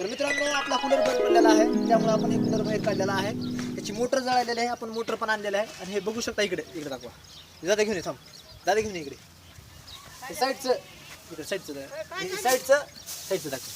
तर मित्रांनो आपला कूलर बंद पडलेला आहे. त्यामुळे आपण हे कूलर बाहेर काढलेला आहे. त्याची मोटर जळालेली आहे. आपण मोटर पण आणलेलं आहे. आणि हे बघू शकता इकडे इकडे दाखवा. दादा घेऊन ये थांब. दादा घेऊन इकडे. हे साईडचं इकडे साईडचं साईडचं साईडचं दाखवा.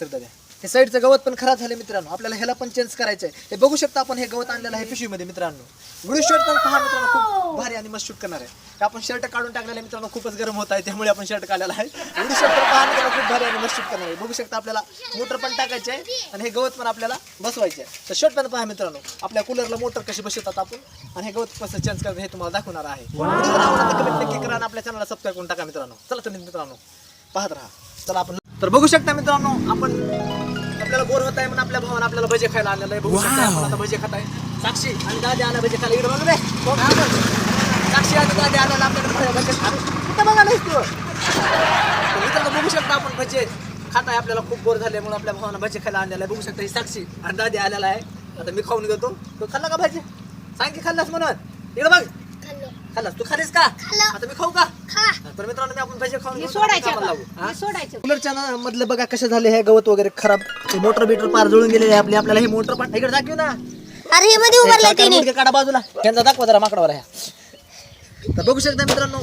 तर दादा. हे साईडचं गवत पण खराब झालं मित्रांनो. आपल्याला ह्याला पण चेंज करायचं आहे हे बघू शकता आपण हे गवत आणलेलं आहे पिशवीमध्ये मित्रांनो. व्हिडिओ शर्ट पण पहा मित्रांनो खूप भारी आणि मस्त शूट करणार आहे. आपण शर्ट काढून टाकलेलं मित्रांनो खूपच गरम होत आहे त्यामुळे आपण शर्ट काढलेला आहे. व्हिडिओ शर्ट पण पहा मित्रांनो खूप भारी आणि मस्त शूट करणार आहे. बघू शकता आपल्याला मोटर पण टाकायचे आहे आणि हे गवत पण आपल्याला बसवायचे आहे तर शर्ट पण पहा मित्रांनो. आपल्या कूलरला मोटर कशी बसवतात आपण आणि हे गवत कसं चेंज करायचं हे तुम्हाला दाखवणार आहे. कमेंट नक्की करा आणि आपल्या चॅनलला सबस्क्राईब करून टाका मित्रांनो. चला तुम्ही मित्रांनो. पाहत राहा. चला आपण तर बघू शकता मित्रांनो आपण आपल्याला बोर होत आहे म्हणून आपल्या भावानं आपल्याला भजे खायला आणलेलं आहे. बघू शकता आपण आता भजे खात आहे. साक्षी आणि दादी आला भजे खायला. इकडे बघ रे? साक्षी आणि दादी आल्याला आपल्याकडे भजे खायला. कुठं बघायला तू. मित्रांनो बघू शकता आपण भजे खात आहे. आपल्याला खूप बोर झाले म्हणून आपल्या भावानं भजे खायला आणलेलं आहे. बघू शकता ही साक्षी आणि दादी आलेला आहे. आता मी खाऊन घेतो. तू खाल्ला का भजे? सांग की खाल्लास म्हणून. इकडे बघ. खाल्लास? तू खालीस का? आता मी खाऊ का? तर मित्रांनो मी आपण भजे खाऊन सोडायचं सोडायचं. कूलरच्या ना मधलं बघा कसं झाले हे गवत वगैरे खराब. मोटर बिटर पार जळून गेलेले आहे आपले. आपल्याला हे मोटर पण इकडे दाखव ना. अरे हे मध्ये उभारला मुलगे काढा बाजूला. त्यांचा दाखवा जरा माकडावर आहे तर बघू शकता मित्रांनो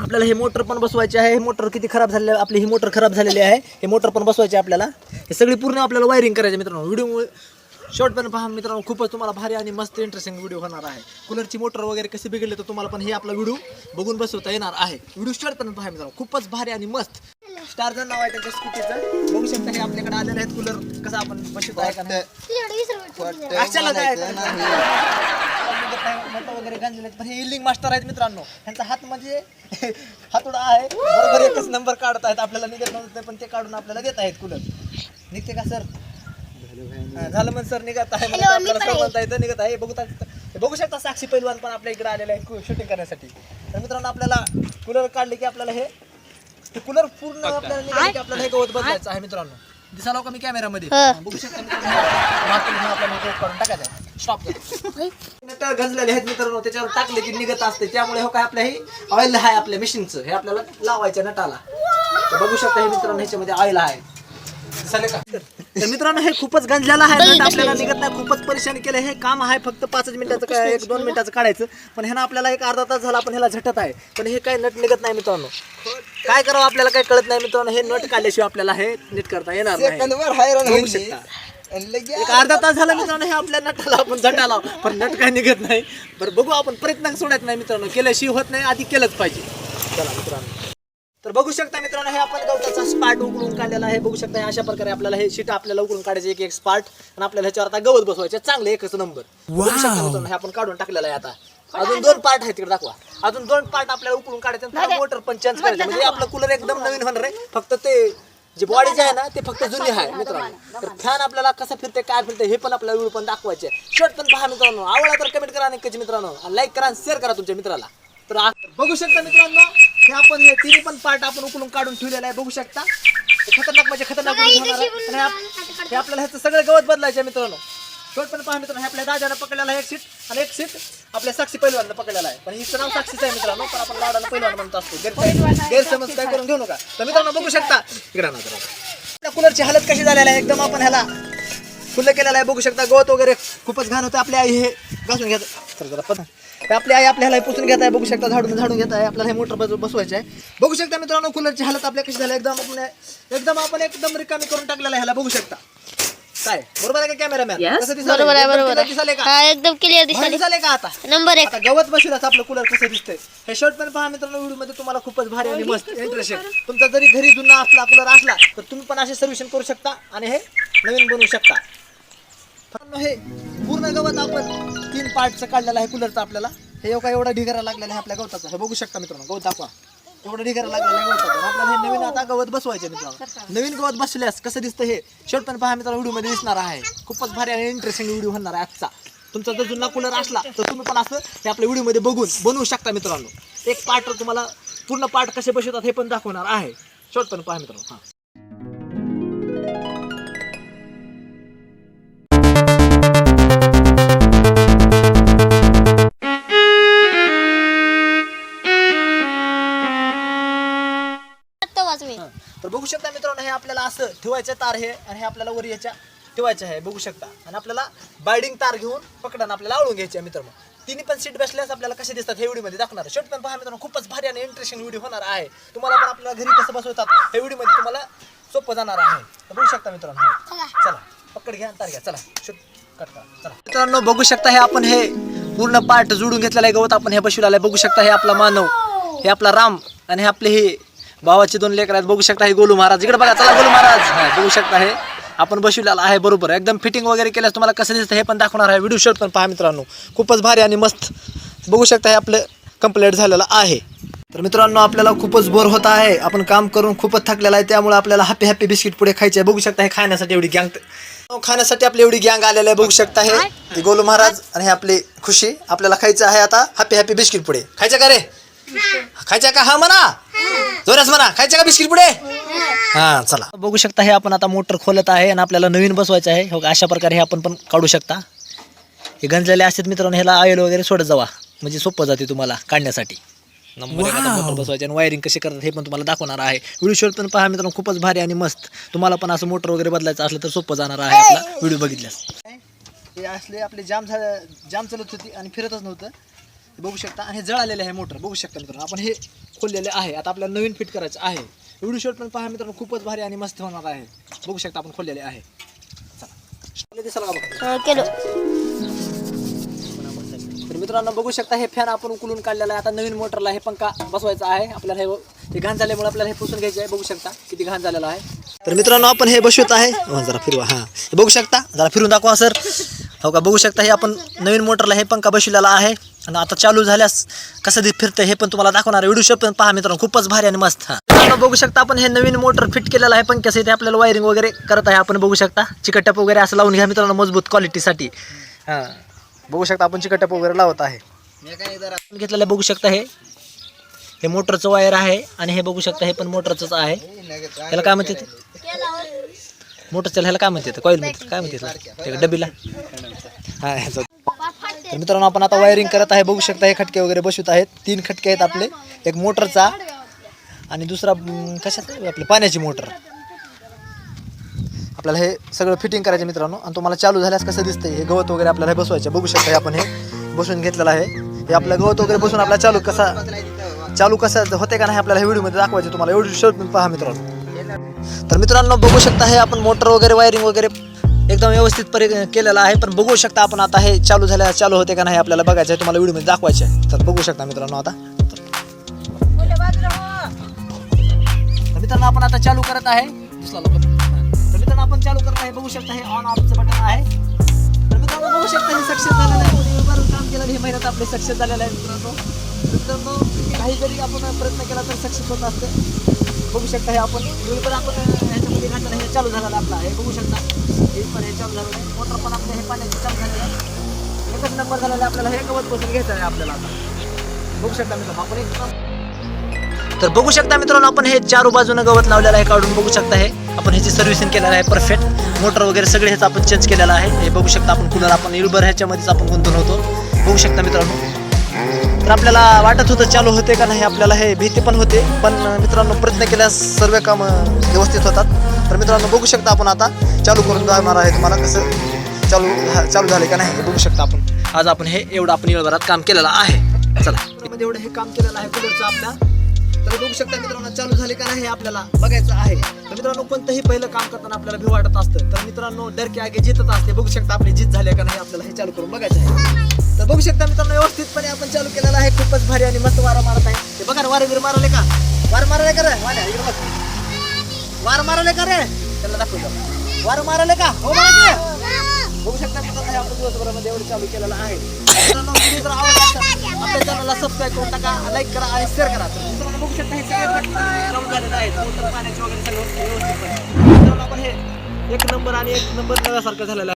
आपल्याला हे मोटर पण बसवायचे आहे. हे मोटर किती खराब झाले आपली ही मोटर खराब झालेली आहे. हे मोटर पण बसवायचे आपल्याला. हे सगळी पूर्ण आपल्याला वायरिंग करायचे मित्रांनो. व्हिडिओ शॉर्ट पण पहा मित्रांनो खूपच तुम्हाला भारी आणि मस्त इंटरेस्टिंग व्हिडिओ होणार आहे. कूलरची मोटर वगैरे कशी बिघडली तर तुम्हाला पण हे आपला व्हिडिओ बघून बसवता येणार आहे. व्हिडिओ शॉर्ट पण पहा मित्रांनो खूपच भारी आणि मस्त. स्टारजन नाव आहे त्याच्या स्कूटीचं बघू शकता हे आपल्याकडे आलेले आहेत कूलर कसं आपण बसवत आहे? का नाही कशाला जायचं? मोठं वगैरे गांजलेले आहेत. पण हे इलिंग मास्टर आहेत मित्रांनो. त्यांचा हात म्हणजे हातोडा आहे. बरोबर एकच नंबर काढत आहेत आपल्याला निघत नव्हतं पण ते काढून आपल्याला देत आहेत कूलर निघते का सर हा, झालं मग सर निघत आहे मला आपल्याला येतं निघत आहे. बघू हे बघू शकता साक्षी पैलवान पण आपल्या इकडे आलेले आहे शूटिंग करण्यासाठी. तर मित्रांनो आपल्याला कूलर काढले की आपल्याला हे कूलर पूर्ण आपल्याला निघाले की आपल्याला हे गवत बदलायचं आहे मित्रांनो. दिसालो का मी कॅमेरामध्ये बघू शकता मित्रांनो मागून घेऊन आपल्याला हे काढून टाकायचं गंजलेले आहेत मित्रांनो त्याच्यावर टाकले की निघत असते. त्यामुळे हो काय आपल्या हे ऑइल आहे आपल्या मशीनचं हे आपल्याला लावायचं नटाला. तर बघू शकता हे मित्रांनो ह्याच्यामध्ये ऑइल आहे. तर मित्रांनो हे खूपच गंजलेलं आहे. नट आपल्याला निघत नाही. खूपच परेशान केलं. हे काम आहे फक्त पाचच मिनिटाचं काय एक दोन मिनिटाचं काढायचं. पण ह्यानं आपल्याला एक अर्धा तास झाला आपण ह्याला झटत आहे. पण हे काय नट निघत नाही मित्रांनो. काय करावं आपल्याला काही कळत नाही मित्रांनो. हे नट काढल्याशिवाय आपल्याला हे नीट करता येणार नाही. एक अर्धा तास झाला मित्रांनो हे आपल्या नटाला आपण झटाला पण नट काय निघत नाही. बरं बघू आपण. प्रयत्न सोडत नाही मित्रांनो. केल्याशिवाय होत नाही. आधी केलंच पाहिजे. चला मित्रांनो. तर बघू शकता मित्रांनो हे आपण गवताचा स्पार्ट उकळून काढलेला आहे. बघू शकता अशा प्रकारे आपल्याला हे शीट आपल्याला उकळून काढायचे एक एक स्पार्ट आणि आपल्याला ह्याच्यावर आता गवत बसवायचे चांगले एकच नंबर बघू शकता मित्रांनो हे आपण काढून टाकलेलं आहे आता. अजून दोन पार्ट आहेत तिकडे दाखवा. अजून दोन पार्ट आपल्याला उकळून काढायचे मोटर पण चेंज करायचं म्हणजे आपलं कूलर एकदम नवीन होणार आहे. फक्त ते जे बॉडी जे आहे ना ते फक्त जुनी आहे मित्रांनो. तर फॅन आपल्याला कसं फिरते काय फिरते हे पण आपल्याला व्हिडिओ पण दाखवायचे शर्ट पण पहा मित्रांनो. आवडला तर कमेंट करा नक्कीच मित्रांनो. आणि लाईक करा आणि शेअर करा तुमच्या मित्राला. तर आ- बघू शकता मित्रांनो हे आपण हे तिन्ही पण पार्ट आपण उकळून काढून ठेवलेला आहे. बघू शकता. हे खतरनाक म्हणजे खतरनाक गोष्ट होणार आहे. आणि आप- हे आपल्याला ह्याचं सगळं गवत बदलायचं आहे मित्रांनो. शेवट पण पहा मित्रांनो हे आपल्या दादानं पकडलेला आहे एक सीट आणि एक सीट आपल्या साक्षी पैलवानं पकडलेला आहे. पण हिचं नाव साक्षीच आहे मित्रांनो पण आपण लाडाला पैलवान म्हणत असतो. गैर- गैरसमज काय करून घेऊ नका. तर मित्रांनो बघू शकता. इकडे आणा जरा. आपल्या कूलरची हालत कशी झालेली आहे? एकदम आपण ह्याला खुलं केलेलं आहे. बघू शकता गवत वगैरे खूपच घाण होतं. आपली आई हे घासून घेत चल जरा पद आपली आई आपल्याला पुसून घेत आहे बघू शकता झाडून झाडून घेत आहे आपल्याला हे मोटर बस बसवायचे आहे बघू शकता मित्रांनो कूलरची हालत आपल्या कशी झाली एकदम आपण एकदम आपण एकदम रिकामी करून टाकलेला आहे ह्याला बघू शकता. काय बरोबर आहे का कॅमेरामॅन कसं दिसायलंय? बरोबर आहे एकदम बरोबर का? हा क्लिअर दिसत का आता? नंबर एक. आता गवत बसलाच आपलं कूलर कसं दिसतंय? हे शर्ट पण पहा मित्रांनो व्हिडिओमध्ये तुम्हाला खूपच भारी आणि मस्त इंटरेस्टिंग तुमचा जरी घरी जुना असला कूलर असला तर तुम्ही पण असे सर्व्हिसिंग करू शकता आणि हे नवीन बनवू शकता. मित्रांनो, हे पूर्ण गवत आपण तीन पार्टचं काढलेलं आहे कूलरचं आपल्याला. हे एवढा एवढा ढिगारा लागलेला आहे आपल्या गवताचा. हे बघू शकता मित्रांनो गवत दाखवा. एवढं ढिगारा लागलेला आहे गवताचा. आपल्याला हे नवीन आता गवत बसवायचे मित्रांनो. नवीन गवत बसल्यास कसं दिसतं हे? शर्ट पण पहा मित्रांनो व्हिडिओमध्ये दिसणार आहे. खूपच भारी आणि इंटरेस्टिंग व्हिडिओ होणार आहे आजचा. तुमचा जर जुना कूलर असला तर तुम्ही पण असं हे आपल्या व्हिडिओमध्ये बघून बनवू शकता मित्रांनो. एक पार्ट तुम्हाला पूर्ण पार्ट कसे बसवतात हे पण दाखवणार आहे. शॉर्ट पण पहा मित्रांनो हां. आपल्याला असं ठेवायचं तार हे आणि हे आपल्याला वर याच्या ठेवायचं आहे. बघू शकता. आणि आपल्याला बायडिंग तार घेऊन पकडा आपल्याला आवळून घ्यायची आहे मित्रांनो. तिन्ही पण सीट बसल्यास आपल्याला कसे दिसतात हे व्हिडिओमध्ये दाखवणार शॉर्ट पण पहा मित्रांनो खूपच भारी आणि इंटरेस्टिंग व्हिडिओ होणार आहे. तुम्हाला पण आपल्याला घरी कसं बसवतात हे व्हिडिओमध्ये तुम्हाला सोपं जाणार आहे. तर बघू शकता मित्रांनो. हे. चला. पकड घ्या तार घ्या. चला. शूट कट करा. चला. मित्रांनो बघू शकता हे आपण हे पूर्ण पार्ट जोडून घेतलेलं आहे गवत. आपण हे बसविला बघू शकता हे आपला मानव हे आपला राम आणि हे आपले हे भावाचे दोन लेकर आहेत. बघू शकता हे गोलू महाराज. इकडे बघा चला गोलू महाराज. हा, बघू शकता हे. आपण बसविलेला आहे बरोबर. एकदम फिटिंग वगैरे केल्यास तुम्हाला कसं दिसतं हे पण दाखवणार आहे. व्हिडिओ शॉट पण पहा मित्रांनो. खूपच भारी आणि मस्त. बघू शकता हे आपलं कंप्लीट झालेलं आहे. तर मित्रांनो आपल्याला खूपच बोर होत आहे. आपण काम करून खूपच थकलेलं आहे. त्यामुळे आपल्याला हॅपी हॅपी बिस्किट पुढे खायचे आहे. बघू शकता हे खाण्यासाठी एवढी गँग खाण्यासाठी आपली एवढी गँग आलेली आहे. बघू शकता हे. हे गोलू महाराज आणि हे आपली खुशी. आपल्याला खायचं आहे आता हॅपी हॅपी बिस्किट पुढे. खायचं का रे? खायचं का? हा म्हणा. जोरास म्हणा. खायचं का बिस्किट पुढे? हा चला. बघू शकता हे आपण आता मोटर खोलत आहे आणि आपल्याला नवीन बसवायचं आहे. हो, अशा प्रकारे हे आपण पण काढू शकता. हे गंजलेले असतात मित्रांनो ह्याला ऑइल वगैरे सोडत जावा. म्हणजे सोपं जाते तुम्हाला काढण्यासाठी. नंबर मोटर बसवायचे आणि वायरिंग कशी करतात हे पण तुम्हाला दाखवणार आहे. व्हिडिओ शॉट पण पहा मित्रांनो खूपच भारी आणि मस्त. तुम्हाला पण असं मोटर वगैरे बदलायचं असलं तर सोपं जाणार आहे आपला व्हिडिओ बघितल्यास. हे असले आपले जाम झालं जाम चालत होती आणि फिरतच नव्हतं. बघू शकता. आणि हे जळालेले आहे मोटर. बघू शकता मित्रांनो. आपण हे खोललेले आहे. आता आपल्याला नवीन फिट करायचं आहे. व्हिडिओ शॉट पण पहा मित्रांनो. खूपच भारी आणि मस्त होणार आहे. बघू शकता आपण खोललेले आहे. चला. दिसायला का बघा. केलो. तर मित्रांनो बघू शकता हे फॅन आपण उकलून काढलेला आहे. आता नवीन मोटरला हे पंखा बसवायचा आहे. आपल्याला हे हे घाण झाल्यामुळे आपल्याला हे पुसून घ्यायचे आहे. बघू शकता किती घाण झालेलं आहे. तर मित्रांनो आपण हे बसवत आहे. हो, जरा फिरवा. हां. हे बघू शकता. जरा फिरून दाखवा सर. हो का? बघू शकता हे आपण नवीन मोटरला हे पंखा बसवलेला आहे. आणि आता चालू झाल्यास कसं ते फिरतं हे पण तुम्हाला दाखवणार व्हिडिओ शॉप पण पहा मित्रांनो खूपच भारी आणि मस्त. हा बघू शकता आपण हे नवीन मोटर फिट केलेलं आहे पंख्याचं इथे आपल्याला वायरिंग वगैरे करत आहे. आपण बघू शकता चिकटप वगैरे असं लावून घ्या मित्रांनो मजबूत क्वालिटीसाठी हां बघू शकता आपण चिकटप वगैरे लावत आहे. घेतलेलं बघू शकता हे. हे मोटरचं वायर आहे आणि हे बघू शकता हे पण मोटरचंच आहे. ह्याला काय म्हणते मोटरचं ह्याला काय म्हणते कॉईल म्हणते काय म्हणते त्याला? डबीला. हा तर मित्रांनो आपण आता वायरिंग करत आहे. बघू शकता हे खटके वगैरे बसवत आहेत. तीन खटके आहेत आपले. एक मोटरचा आणि दुसरा कशात? कशाचा आपली पाण्याची मोटर. आपल्याला हे सगळं फिटिंग करायचं मित्रांनो. आणि तुम्हाला चालू झाल्यास कसं दिसतंय? हे गवत वगैरे आपल्याला हे बसवायचं. बघू शकता हे आपण हे बसून घेतलेलं आहे. हे आपलं गवत वगैरे बसून आपल्याला चालू कसा चालू कसं होते का नाही आपल्याला हे व्हिडिओमध्ये दाखवायचं तुम्हाला एवढी शोध पहा मित्रांनो. तर मित्रांनो बघू शकता हे आपण मोटर वगैरे वायरिंग वगैरे एकदम व्यवस्थित परि केलेलं आहे पण बघू शकता आपण आता हे चालू झाल्या चालू होते का नाही आपल्याला बघायचं आहे. तुम्हाला व्हिडिओमध्ये दाखवायचे आहे. तर बघू शकता मित्रांनो आता. तर मित्रांनो आपण आता चालू करत आहे. दिसला. तर मित्रांनो आपण चालू करत आहे. बघू शकता हे ऑन ऑफचं बटन आहे. तर मित्रांनो बघू शकता हे सक्सेस झालेलं आहे. काम केलं हे महिन्यात आपले सक्सेस झालेलं आहे मित्रांनो. मित्रांनो काही जरी आपण प्रयत्न केला तर सक्सेस होत असते. बघू शकता हे आपण. दोन्ही पण घातलं हे चालू झालेलं आपला हे बघू शकता हे पण हे चालू झालं आहे मोटर पण आपलं हे पाण्याची चालू झालेलं आहे एकच नंबर झालेला आहे आपल्याला हे गवत बसून घ्यायचं आहे आपल्याला आता बघू शकता मित्रांनो आपण एक तर बघू शकता मित्रांनो आपण हे चारू बाजूने गवत लावलेलं आहे काढून बघू शकता हे. आपण ह्याची सर्व्हिसिंग केलेलं आहे परफेक्ट मोटर वगैरे सगळे ह्याचं आपण चेंज केलेलं आहे. हे बघू शकता आपण कुलर आपण इळभर ह्याच्यामध्येच आपण गुंतून होतो. बघू शकता मित्रांनो. तर आपल्याला वाटत होतं चालू होते का नाही आपल्याला हे भीती पण होते. पण मित्रांनो प्रयत्न केल्यास सर्व कामं व्यवस्थित होतात. तर मित्रांनो बघू शकता आपण आता चालू करून जाणार आहे तुम्हाला कसं चालू चालू झाले का नाही हे बघू शकता आपण. आज आपण हे एवढं आपण इळभरात काम केलेलं आहे. चला. एवढं हे काम केलेलं आहे कुलरचं आपल्या तर बघू शकता मित्रांनो चालू झाले का नाही हे आपल्याला बघायचं आहे. तर मित्रांनो कोणतंही पहिलं काम करताना आपल्याला भी वाटत असतं तर मित्रांनो डर की आगे जितत असते. बघू शकता आपली जीत झाली का नाही आपल्याला हे चालू करून बघायचं आहे. तर बघू शकता मित्रांनो व्यवस्थितपणे आपण चालू केलेलं आहे. खूपच भारी आणि मस्त वारा मारत आहे. ते बघा वारे वीर मारले का? वार मारले का रे? वार मारले का रे? त्याला दाखवतो. वार मारले का? हो मारा बघू शकता मित्रांनो आपण दिवसभरामध्ये एवढं चालू केलेलं आहे. मित्रांनो व्हिडिओ जर आवडला असेल आपल्या चॅनलला सबस्क्राईब करून टाका लाईक करा आणि शेअर करा. तर बघू शकता हे सगळे बटन झालेलं आहे वगैरे सगळं व्यवस्थित आपण हे एक नंबर आणि एक नंबर नव्यासारखं झालेलं आहे.